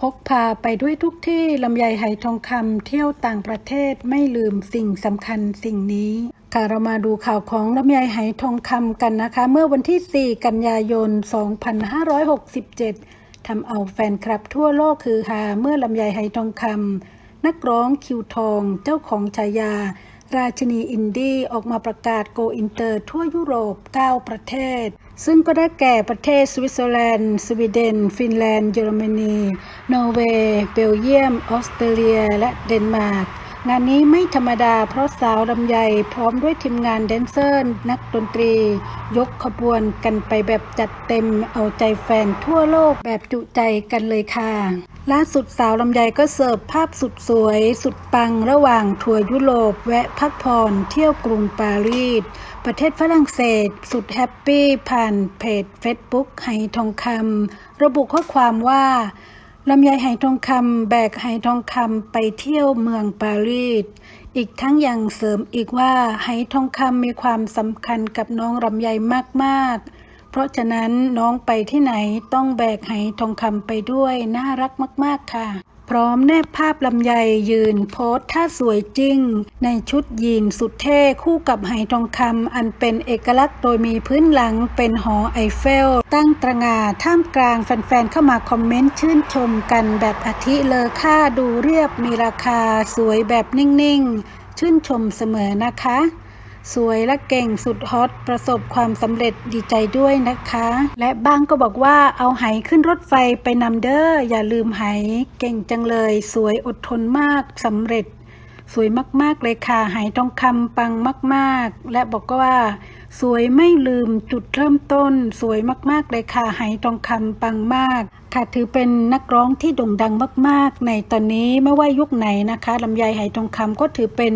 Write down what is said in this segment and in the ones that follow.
พกพาไปด้วยทุกที่ลำไยไหทองคำเที่ยวต่างประเทศไม่ลืมสิ่งสำคัญสิ่งนี้ค่ะเรามาดูข่าวของลำไยไหทองคำกันนะคะ เมื่อวันที่ 4 กันยายน 2567ทำเอาแฟนคลับทั่วโลกคือฮาเมื่อลำไยไหทองคำนักร้องคิวทองเจ้าของฉายา ราชินีอินดี้ออกมาประกาศโกอินเตอร์ทั่วยุโรป 9 ประเทศ ซึ่งก็ได้แก่ประเทศสวิตเซอร์แลนด์ สวีเดน ฟินแลนด์ เยอรมนี นอร์เวย์ เบลเยียม ออสเตรเลีย และเดนมาร์ก งานนี้ไม่ธรรมดาเพราะสาวลำไยพร้อมด้วยทีมงานแดนเซอร์ นักดนตรี ยกขบวนกันไปแบบจัดเต็มเอาใจแฟนทั่วโลกแบบจุใจกันเลยค่ะ ล่าสุดสาวลำไยก็เสิร์ฟภาพสุดสวย สุดปังระหว่างทัวร์ยุโรปแวะพักผ่อนเที่ยวกรุงปารีส ประเทศฝรั่งเศส สุดแฮปปี้ผ่านเพจ Facebook ไหทองคำระบุข้อความว่า ลำไยไหทองคำแบกไหทองคำไปเที่ยวเมืองปารีส อีกทั้งยังเสริมอีกว่าไหทองคำมีความสำคัญกับน้องลำไยมากๆ เพราะฉะนั้นน้องไปที่ไหนต้องแบกไหทองคำไปด้วยน่ารักมาก ๆค่ะ พร้อมแนบภาพลำไยยืนโพสท่าสวยจริง ในชุดยีนสุดเท่คู่กับไหทองคำอันเป็นเอกลักษณ์โดยมีพื้นหลังเป็นหอไอเฟล ตั้งตระงาท่ามกลางแฟนๆ เข้ามาคอมเมนต์ชื่นชมกันแบบอาทิเลอค่าดูเรียบมีราคาสวยแบบนิ่งๆ ชื่นชมเสมอนะคะ สวยและเก่งสุดฮอตประสบความสำเร็จดีใจด้วยนะคะ และบางก็บอกว่าเอาไหขึ้นรถไฟไปนำเด้ออย่าลืมไหเก่งจังเลย สวยอดทนมากสำเร็จ สวยมาก ๆ เลยค่ะไหทองคำปังมาก ๆ และบอกว่า สวยไม่ลืมจุดเริ่มต้น สวยมาก ๆ เลยค่ะไหทองคำปังมาก ค่ะถือเป็นนักร้องที่โด่งดังมาก ๆ ในตอนนี้ไม่ว่ายุคไหนนะคะลำไยไหทองคำก็ถือเป็น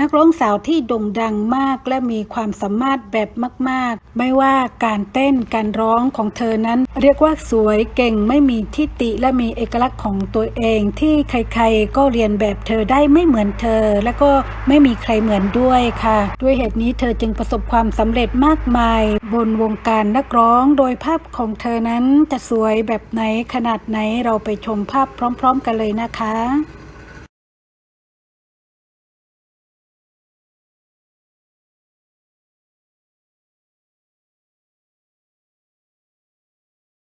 นักร้องสาวที่โด่งดังมาก และมีความสามารถแบบมาก ๆ ไม่ว่าการเต้นการร้องของเธอนั้น เรียกว่าสวยเก่งไม่มีทิฏฐิและมีเอกลักษณ์ของตัวเอง ที่ใคร ๆ ก็เรียนแบบเธอได้ไม่เหมือนเธออ และก็ไม่มีใครเหมือนด้วยค่ะ ด้วยเหตุนี้เธอจึงประสบความสำเร็จมากมาย บนวงการนักร้องโดยภาพของเธอนั้นจะสวยแบบไหนขนาดไหนเราไปชมภาพพร้อม ๆ กันเลยนะคะ